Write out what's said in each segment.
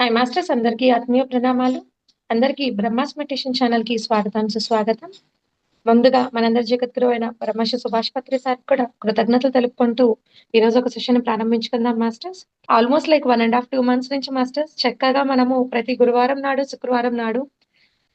Hi masters అందరికీ ఆత్మీయ ప్రణామాలు. అందరికీ బ్రహ్మాస్ మెడిటేషన్ ఛానల్కి స్వాగతం సుస్వాగతం. ముందుగా మనందరి జగద్గురు అయిన పరమశ సుభాష్ పత్రి సార్ కూడా కృతజ్ఞతలు తెలుపుకుంటూ ఈ రోజు ఒక session ప్రారంభించుకుందాం masters almost like one and half two months నుంచి మాస్టర్స్ చక్కగా మనము ప్రతి గురువారం నాడు శుక్రవారం నాడు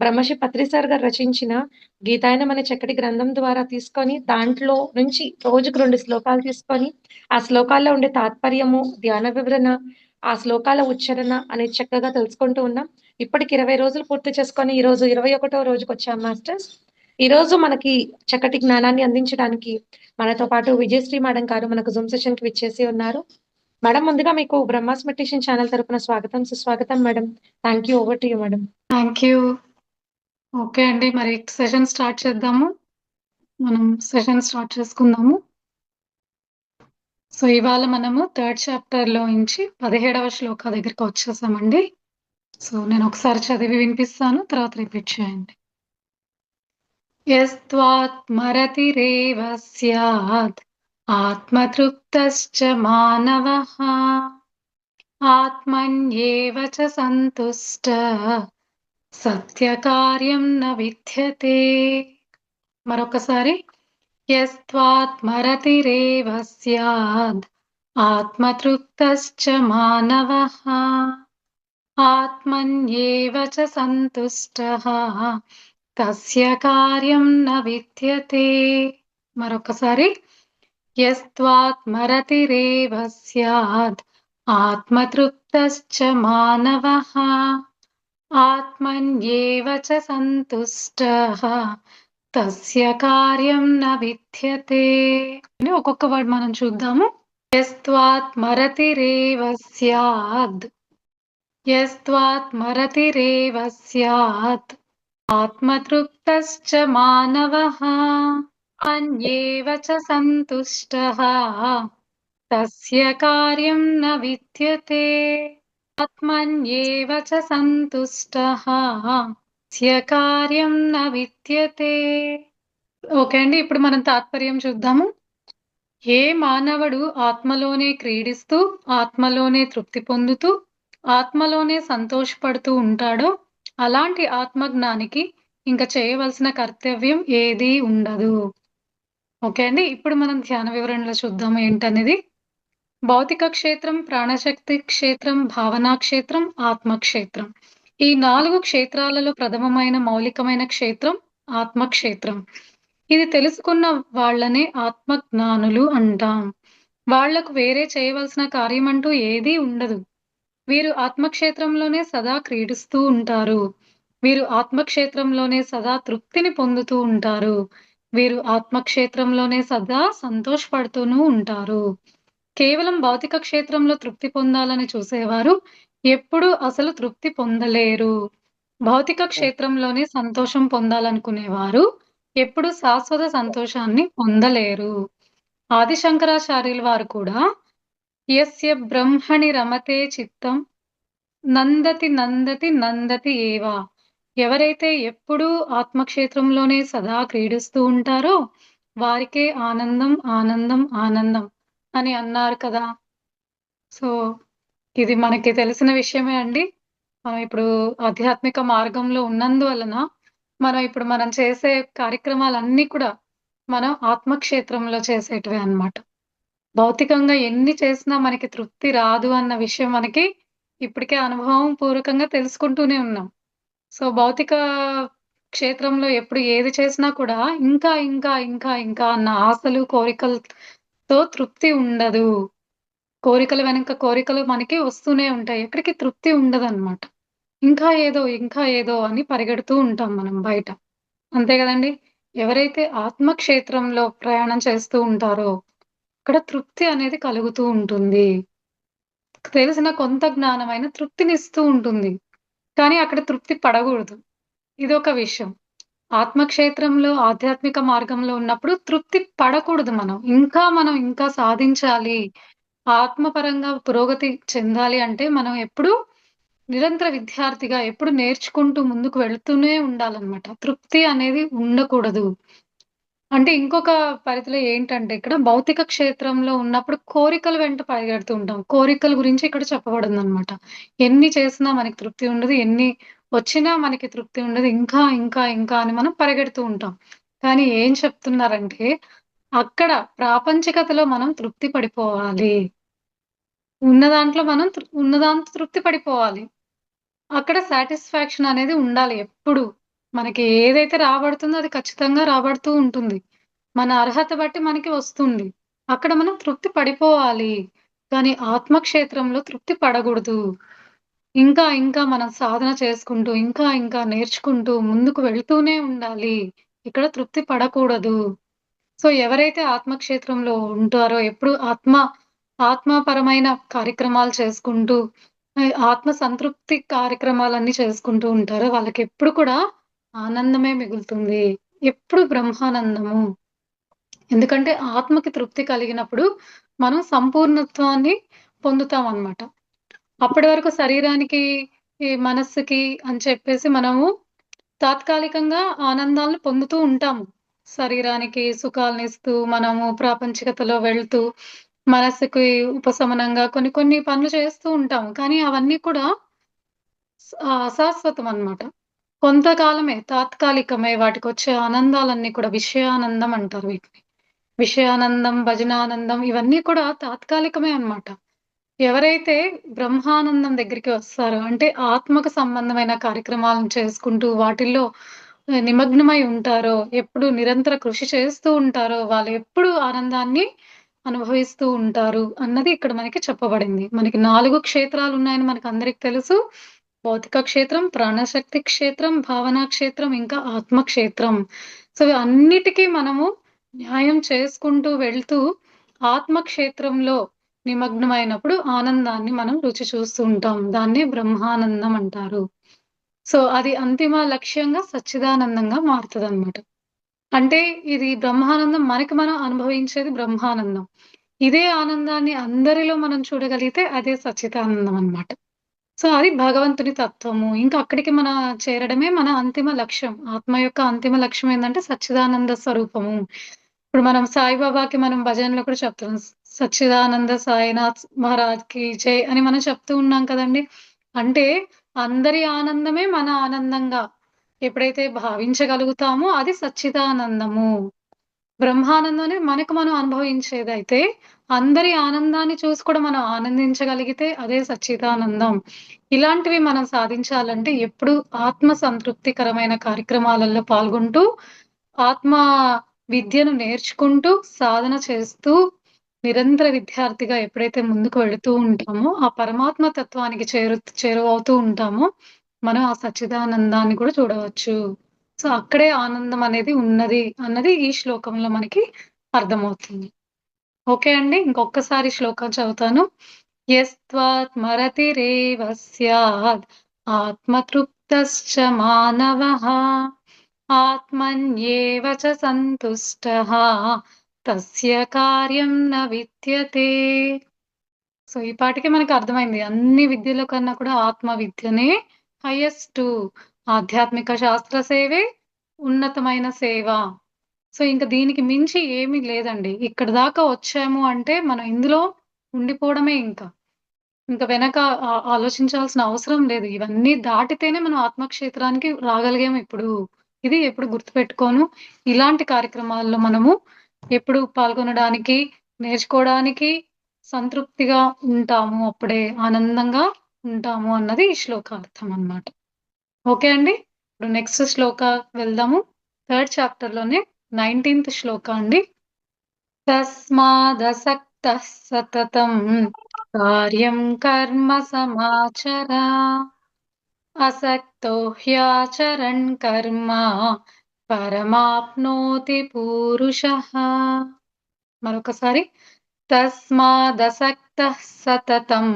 బ్రహ్మశ్రీ పత్రి సార్ గారు రచించిన గీతాయనం అనే చక్కటి గ్రంథం ద్వారా తీసుకొని దాంట్లో నుంచి రోజుకు రెండు శ్లోకాలు తీసుకొని ఆ శ్లోకాల్లో ఉండే తాత్పర్యము ధ్యాన వివరణ ఆ శ్లోకాల ఉచ్చారణ అనేది చక్కగా తెలుసుకుంటూ ఉన్నాం. ఇప్పటికి ఇరవై రోజులు పూర్తి చేసుకొని ఈ రోజు ఇరవై ఒకటో రోజుకి వచ్చాం మాస్టర్స్. ఈ రోజు మనకి చక్కటి జ్ఞానాన్ని అందించడానికి మనతో పాటు విజయశ్రీ మేడం గారు మనకు జూమ్ సెషన్కి విచ్చేసి ఉన్నారు. మేడం ముందుగా మీకు బ్రహ్మాస్ మెడిటేషన్ ఛానల్ తరపున స్వాగతం సుస్వాగతం madam. Thank you over to you madam. Thank you okay అండి మరి సెషన్ స్టార్ట్ చేద్దాము. మనం సెషన్ స్టార్ట్ చేసుకుందాము. సో ఇవాళ మనము థర్డ్ చాప్టర్లో నుంచి పదిహేడవ శ్లోక దగ్గరికి వచ్చేసామండి. సో నేను ఒకసారి చదివి వినిపిస్తాను తర్వాత రిపీట్ చేయండి. యస్త్వాత్మరతిరేవ స్యాత్ ఆత్మతృప్తశ్చ మానవః ఆత్మన్యేవ చ సంతుష్ట సత్యకార్యం న విద్యతే. మరొకసారి యస్త్వాత్మరతిరేవ స్యాద్ ఆత్మతృప్తశ్చ మానవః ఆత్మన్యేవ చ సంతుష్టః తస్య కార్యం న విద్యతే మరొకసారి యస్త్వాత్మరతిరేవ స్యాద్ ఆత్మతృప్తశ్చ మానవః ఆత్మన్యేవ చ సంతుష్టః తస్య కార్యం న విద్యతే. అని ఒక్కొక్క వర్డ్ మనం చూద్దాము. యస్త్వాత్మరతిరేవ స్యాద్. యస్త్వాత్మరతిరేవ స్యాత్ ఆత్మతృప్తశ్చ మానవః. అన్యేవ చ సంతుష్టః. తస్య కార్యం న విద్యతే. ఆత్మన్యేవ చ సంతుష్టః. కార్యం న విద్యతే. ఓకే అండి ఇప్పుడు మనం తాత్పర్యం చూద్దాము. ఏ మానవుడు ఆత్మలోనే క్రీడిస్తూ ఆత్మలోనే తృప్తి పొందుతూ ఆత్మలోనే సంతోషపడుతూ ఉంటాడో అలాంటి ఆత్మజ్ఞానికి ఇంకా చేయవలసిన కర్తవ్యం ఏదీ ఉండదు. ఓకే అండి ఇప్పుడు మనం ధ్యాన వివరణలో చూద్దాము ఏంటనేది. భౌతిక క్షేత్రం ప్రాణశక్తి క్షేత్రం భావనా క్షేత్రం ఆత్మక్షేత్రం. ఈ నాలుగు క్షేత్రాలలో ప్రథమమైన మౌలికమైన క్షేత్రం ఆత్మక్షేత్రం. ఇది తెలుసుకున్న వాళ్ళనే ఆత్మజ్ఞానులు అంటాం. వాళ్ళకు వేరే చేయవలసిన కార్యం అంటూ ఏదీ ఉండదు. వీరు ఆత్మక్షేత్రంలోనే సదా క్రీడిస్తూ ఉంటారు. వీరు ఆత్మక్షేత్రంలోనే సదా తృప్తిని పొందుతూ ఉంటారు. వీరు ఆత్మక్షేత్రంలోనే సదా సంతోషపడుతూనూ ఉంటారు. కేవలం భౌతిక క్షేత్రంలో తృప్తి పొందాలని చూసేవారు ఎప్పుడు అసలు తృప్తి పొందలేరు. భౌతిక క్షేత్రంలోనే సంతోషం పొందాలనుకునేవారు. ఎప్పుడు శాశ్వత సంతోషాన్ని పొందలేరు. ఆది శంకరాచార్యుల వారు కూడా యస్య బ్రహ్మణి రమతే చిత్తం నందతి నందతి నందతి ఏవా. ఎవరైతే ఎప్పుడూ ఆత్మక్షేత్రంలోనే సదా క్రీడిస్తూ ఉంటారో వారికే ఆనందం ఆనందం ఆనందం అని అన్నారు కదా. సో ఇది మనకి తెలిసిన విషయమే అండి. మనం ఇప్పుడు ఆధ్యాత్మిక మార్గంలో ఉన్నందువలన మనం ఇప్పుడు మనం చేసే కార్యక్రమాలన్నీ కూడా మనం ఆత్మక్షేత్రంలో చేసేటివే అన్నమాట. భౌతికంగా ఎన్ని చేసినా మనకి తృప్తి రాదు అన్న విషయం మనకి ఇప్పటికే అనుభవం పూర్వకంగా తెలుసుకుంటూనే ఉన్నాం. సో భౌతిక క్షేత్రంలో ఎప్పుడు ఏది చేసినా కూడా ఇంకా ఇంకా ఇంకా ఇంకా అన్న ఆశలు కోరికలతో తృప్తి ఉండదు. కోరికల వెనక కోరికలు మనకి వస్తూనే ఉంటాయి. ఎక్కడికి తృప్తి ఉండదు అనమాట ఇంకా ఏదో ఇంకా ఏదో అని పరిగెడుతూ ఉంటాం మనం బయట. అంతే కదండి? ఎవరైతే ఆత్మక్షేత్రంలో ప్రయాణం చేస్తూ ఉంటారో అక్కడ తృప్తి అనేది కలుగుతూ ఉంటుంది. తెలిసిన కొంత జ్ఞానమైన తృప్తినిస్తూ ఉంటుంది. కానీ అక్కడ తృప్తి పడకూడదు. ఇది ఒక విషయం. ఆత్మక్షేత్రంలో ఆధ్యాత్మిక మార్గంలో ఉన్నప్పుడు తృప్తి పడకూడదు మనం. ఇంకా మనం ఇంకా సాధించాలి. ఆత్మపరంగా పురోగతి చెందాలి అంటే మనం ఎప్పుడు నిరంతర విద్యార్థిగా ఎప్పుడు నేర్చుకుంటూ ముందుకు వెళ్తూనే ఉండాలన్నమాట తృప్తి అనేది ఉండకూడదు అంటే ఇంకొక పరిధిలో ఏంటంటే ఇక్కడ భౌతిక క్షేత్రంలో ఉన్నప్పుడు కోరికల వెంట పరిగెడుతూ ఉంటాం. కోరికల గురించి ఇక్కడ చెప్పబడిందనమాట. ఎన్ని చేసినా మనకి తృప్తి ఉండదు. ఎన్ని వచ్చినా మనకి తృప్తి ఉండదు. ఇంకా, ఇంకా, ఇంకా అని మనం పరిగెడుతూ ఉంటాం. కానీ ఏం చెప్తున్నారంటే అక్కడ ప్రాపంచికతలో మనం తృప్తి పడిపోవాలి. ఉన్న దాంట్లో మనం ఉన్న దాంతో తృప్తి పడిపోవాలి. అక్కడ సాటిస్ఫాక్షన్ అనేది ఉండాలి ఎప్పుడు. మనకి ఏదైతే రాబడుతుందో అది ఖచ్చితంగా రాబడుతూ ఉంటుంది. మన అర్హత బట్టి మనకి వస్తుంది. అక్కడ మనం తృప్తి పడిపోవాలి. కానీ ఆత్మక్షేత్రంలో తృప్తి పడకూడదు ఇంకా, ఇంకా మనం సాధన చేసుకుంటూ, ఇంకా, ఇంకా నేర్చుకుంటూ ముందుకు వెళ్తూనే ఉండాలి. ఇక్కడ తృప్తి పడకూడదు. సో, ఎవరైతే ఆత్మక్షేత్రంలో ఉంటారో ఎప్పుడు ఆత్మ ఆత్మపరమైన కార్యక్రమాలు చేసుకుంటూ ఆత్మ సంతృప్తి కార్యక్రమాలన్నీ చేసుకుంటూ ఉంటారో వాళ్ళకి ఎప్పుడు కూడా ఆనందమే మిగులుతుంది. ఎప్పుడు బ్రహ్మానందము. ఎందుకంటే ఆత్మకి తృప్తి కలిగినప్పుడు మనం సంపూర్ణత్వాన్ని పొందుతామనమాట. అప్పటి వరకు శరీరానికి, మనస్సుకి అని చెప్పేసి మనము తాత్కాలికంగా ఆనందాలను పొందుతూ ఉంటాము. శరీరానికి సుఖాలనిస్తూ, మనము ప్రాపంచికతలో వెళ్తూ, మనసుకి ఉపశమనంగా కొన్ని కొన్ని పనులు చేస్తూ ఉంటాము. కానీ అవన్నీ కూడా అశాశ్వతం అన్నమాట. కొంతకాలమే, తాత్కాలికమే వాటికి వచ్చే ఆనందాలన్నీ కూడా విషయానందం అంటారు వీటిని. విషయానందం, భజనానందం ఇవన్నీ కూడా తాత్కాలికమే అన్నమాట. ఎవరైతే బ్రహ్మానందం దగ్గరికి వస్తారో అంటే ఆత్మకు సంబంధమైన కార్యక్రమాలను చేసుకుంటూ వాటిల్లో నిమగ్నమై ఉంటారో, ఎప్పుడు నిరంతర కృషి చేస్తూ ఉంటారో వాళ్ళు ఎప్పుడు ఆనందాన్ని అనుభవిస్తూ ఉంటారు అన్నది ఇక్కడ మనకి చెప్పబడింది. మనకి నాలుగు క్షేత్రాలు ఉన్నాయని మనకు అందరికి తెలుసు. భౌతిక క్షేత్రం, ప్రాణశక్తి క్షేత్రం, భావనా క్షేత్రం, ఇంకా ఆత్మ క్షేత్రం. సో, అన్నిటికి మనము న్యాయం చేసుకుంటూ వెళ్తూ ఆత్మ క్షేత్రంలో నిమగ్నమైనప్పుడు ఆనందాన్ని మనం రుచి చూస్తూ ఉంటాం. దాన్నే బ్రహ్మానందం అంటారు. సో, అది అంతిమ లక్ష్యంగా సచ్చిదానందంగా మారుతదనమాట. అంటే ఇది బ్రహ్మానందం మనకి మనం అనుభవించేది బ్రహ్మానందం. ఇదే ఆనందాన్ని అందరిలో మనం చూడగలిగితే అదే సచ్చిదానందం అన్నమాట. సో, అది భగవంతుని తత్వము. ఇంకా అక్కడికి మన చేరడమే మన అంతిమ లక్ష్యం. ఆత్మ యొక్క అంతిమ లక్ష్యం ఏంటంటే సచ్చిదానంద స్వరూపము. ఇప్పుడు మనం సాయిబాబాకి మనం భజనలో కూడా చెప్తాం. సచ్చిదానంద సాయినాథ్ మహారాజ్కి జై అని మనం చెప్తూ ఉన్నాం కదండీ! అంటే అందరి ఆనందమే మన ఆనందంగా ఎప్పుడైతే భావించగలుగుతామో అది సచ్చిదానందము. బ్రహ్మానందం అనేది మనకు మనం అనుభవించేదైతే, అందరి ఆనందాన్ని చూసి కూడా మనం ఆనందించగలిగితే అదే సచ్చిదానందం. ఇలాంటివి మనం సాధించాలంటే ఎప్పుడు ఆత్మ సంతృప్తికరమైన కార్యక్రమాలలో పాల్గొంటూ, ఆత్మ విద్యను నేర్చుకుంటూ, సాధన చేస్తూ, నిరంతర విద్యార్థిగా ఎప్పుడైతే ముందుకు వెళుతూ ఉంటామో, ఆ పరమాత్మ తత్వానికి చేరు చేరువవుతూ ఉంటామో, మనం ఆ సచ్చిదానందాన్ని కూడా చూడవచ్చు. సో, అక్కడే ఆనందం అనేది ఉన్నది అన్నది ఈ శ్లోకంలో మనకి అర్థమవుతుంది. ఓకే అండి. ఇంకొకసారి శ్లోకం చదువుతాను. యస్త్వాత్మరతిరేవ స్యాద్ ఆత్మతృప్తశ్చ మానవః ఆత్మన్యేవ చ తస్య కార్యం న విద్యతే. సో, ఈ పాటికి మనకు అర్థమైంది. అన్ని విద్యల కన్నా కూడా ఆత్మ విద్యనే హైయెస్ట్ ఆధ్యాత్మిక శాస్త్ర సేవే ఉన్నతమైన సేవ. సో, ఇంక దీనికి మించి ఏమీ లేదండి. ఇక్కడి దాకా వచ్చాము అంటే మనం ఇందులో ఉండిపోవడమే ఇంకా. ఇంకా వెనక ఆ ఆలోచించాల్సిన అవసరం లేదు. ఇవన్నీ దాటితేనే మనం ఆత్మక్షేత్రానికి రాగలిగాము ఇప్పుడు. ఇది ఎప్పుడు గుర్తుపెట్టుకోను. ఇలాంటి కార్యక్రమాల్లో మనము ఎప్పుడు పాల్గొనడానికి, నేర్చుకోవడానికి సంతృప్తిగా ఉంటాము. అప్పుడే ఆనందంగా ఉంటాము అన్నది ఈ శ్లోకార్థం అన్నమాట. ఓకే అండి. ఇప్పుడు నెక్స్ట్ శ్లోక వెళ్దాము. థర్డ్ చాప్టర్‌లోనే 19థ్ శ్లోక అండి. తస్మాదసక్త సతతం కార్యం కర్మ సమాచర. అసక్తో హ్యాచరణ్ కర్మ పరమాప్నోతి పూరుష మరొకసారి తస్మాదసక్త సతతం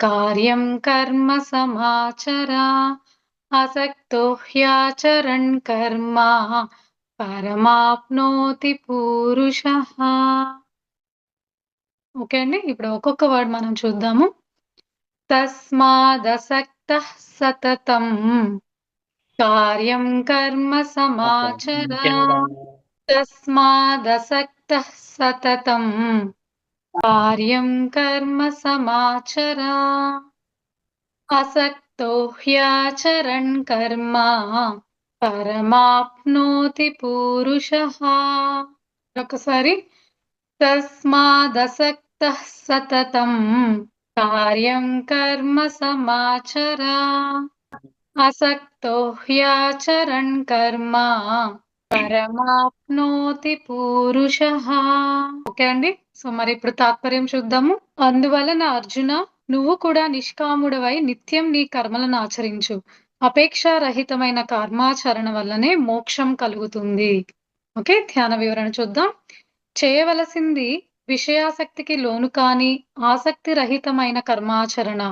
కార్యం కర్మ సమాచర. అసక్తో హ్యాచరణ్ కర్మ పరమాప్నోతి పూరుష ఓకే అండి. ఇప్పుడు ఒక్కొక్క వర్డ్ మనం చూద్దాము. తస్మాదసక్త సతతం కార్యం కర్మ సమాచర. తస్మాదసక్త సతతం కార్యం కర్మ సమాచర అసక్తో హ్యాచరణ్ కర్మ పరమాప్నోతి పూరుషః ఒకసారి తస్మాదసక్త సతతం కార్యం కర్మ సమాచర అసక్తో హ్యాచరన్ కర్మ. పరమాప్నోతి పూరుషః. ఓకే అండి? సో మరి ఇప్పుడు తాత్పర్యం చూద్దాము. అందువలన అర్జున నువ్వు కూడా నిష్కాముడవై నిత్యం నీ కర్మలను ఆచరించు. అపేక్షారహితమైన కర్మాచరణ వల్లనే మోక్షం కలుగుతుంది. ఓకే? ధ్యాన వివరణ చూద్దాం. చేయవలసింది విషయాసక్తికి లోను కాని ఆసక్తి రహితమైన కర్మాచరణ.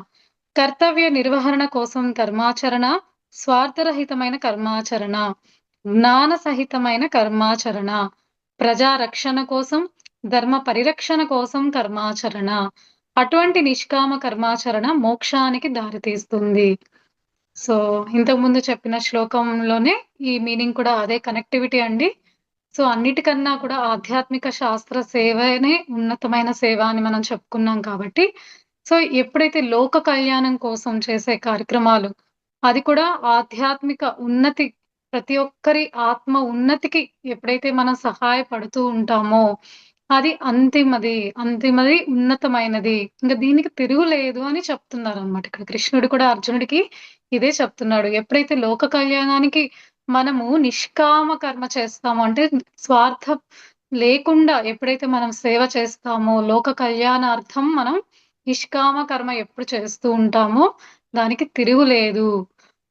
కర్తవ్య నిర్వహణ కోసం కర్మాచరణ స్వార్థరహితమైన కర్మాచరణ జ్ఞాన సహితమైన కర్మాచరణ ప్రజా రక్షణ కోసం ధర్మ పరిరక్షణ కోసం కర్మాచరణ. అటువంటి నిష్కామ కర్మాచరణ మోక్షానికి దారితీస్తుంది. సో ఇంతకు ముందు చెప్పిన శ్లోకంలోనే ఈ మీనింగ్ కూడా అదే కనెక్టివిటీ అండి. సో అన్నిటికన్నా కూడా ఆధ్యాత్మిక శాస్త్ర సేవనే ఉన్నతమైన సేవ అని మనం చెప్పుకున్నాం కాబట్టి సో ఎప్పుడైతే లోక కళ్యాణం కోసం చేసే కార్యక్రమాలు అది కూడా ఆధ్యాత్మిక ఉన్నతి ప్రతి ఒక్కరి ఆత్మ ఉన్నతికి ఎప్పుడైతే మనం సహాయపడుతూ ఉంటామో అది అంతిమది అంతిమది ఉన్నతమైనది. ఇంకా దీనికి తిరుగులేదు అని చెప్తున్నారు అనమాట ఇక్కడ కృష్ణుడు కూడా. అర్జునుడికి ఇదే చెప్తున్నాడు. ఎప్పుడైతే లోక కళ్యాణానికి మనము నిష్కామ కర్మ చేస్తామో అంటే స్వార్థం లేకుండా ఎప్పుడైతే మనం సేవ చేస్తామో లోక కళ్యాణార్థం మనం నిష్కామ కర్మ ఎప్పుడు చేస్తూ ఉంటామో దానికి తిరుగులేదు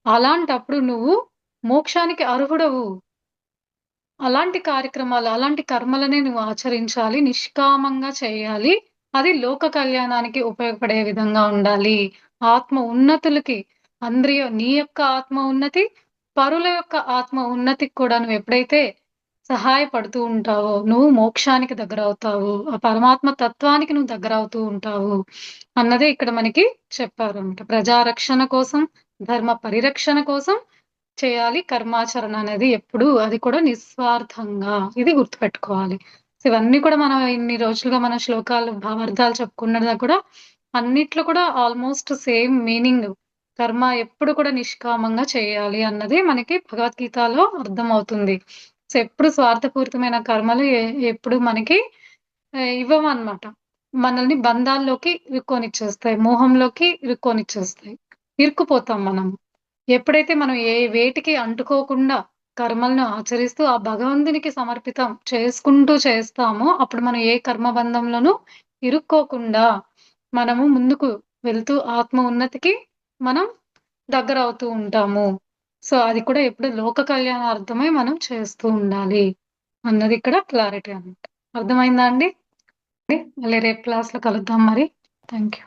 అలాంటప్పుడు నువ్వు మోక్షానికి అర్హుడవు. అలాంటి కార్యక్రమాలు అలాంటి కర్మలనే నువ్వు ఆచరించాలి నిష్కామంగా చేయాలి. అది లోక కళ్యాణానికి ఉపయోగపడే విధంగా ఉండాలి. ఆత్మ ఉన్నతులకి అందరి నీ యొక్క ఆత్మ ఉన్నతి పరుల యొక్క ఆత్మ ఉన్నతికి కూడా నువ్వు ఎప్పుడైతే సహాయపడుతూ ఉంటావో. నువ్వు మోక్షానికి దగ్గర అవుతావు ఆ పరమాత్మ తత్వానికి నువ్వు దగ్గర అవుతూ ఉంటావు అన్నదే ఇక్కడ మనకి చెప్పారనమాట ప్రజారక్షణ కోసం ధర్మ పరిరక్షణ కోసం చేయాలి. కర్మాచరణ అనేది ఎప్పుడు అది కూడా నిస్వార్థంగా ఇది గుర్తుపెట్టుకోవాలి. ఇవన్నీ కూడా మనం ఇన్ని రోజులుగా మన శ్లోకాలు భావార్థాలు చెప్పుకున్నదా కూడా అన్నిట్లో కూడా ఆల్మోస్ట్ సేమ్ మీనింగ్. కర్మ ఎప్పుడు కూడా నిష్కామంగా చేయాలి అన్నది మనకి భగవద్గీతలో అర్థమవుతుంది. సో ఎప్పుడు స్వార్థపూరితమైన కర్మలు ఎప్పుడు మనకి ఇవ్వమన్నమాట మనల్ని బంధాల్లోకి ఇరుక్కొనిచ్చేస్తాయి మోహంలోకి ఇరుక్కొనిచ్చేస్తాయి ఇరుక్కుపోతాం మనం. ఎప్పుడైతే మనం ఏ వేటికి అంటుకోకుండా కర్మలను ఆచరిస్తూ ఆ భగవంతునికి సమర్పితం చేసుకుంటూ చేస్తామో అప్పుడు మనం ఏ కర్మబంధంలోనూ ఇరుక్కోకుండా మనము ముందుకు వెళ్తూ ఆత్మ ఉన్నతికి మనం దగ్గర అవుతూ ఉంటాము. సో అది కూడా ఎప్పుడు లోక కళ్యాణార్థమై మనం చేస్తూ ఉండాలి అన్నది ఇక్కడ క్లారిటీ అనమాట అర్థమైందా అండి? మళ్ళీ రేపు క్లాస్లో కలుద్దాం మరి. Thank you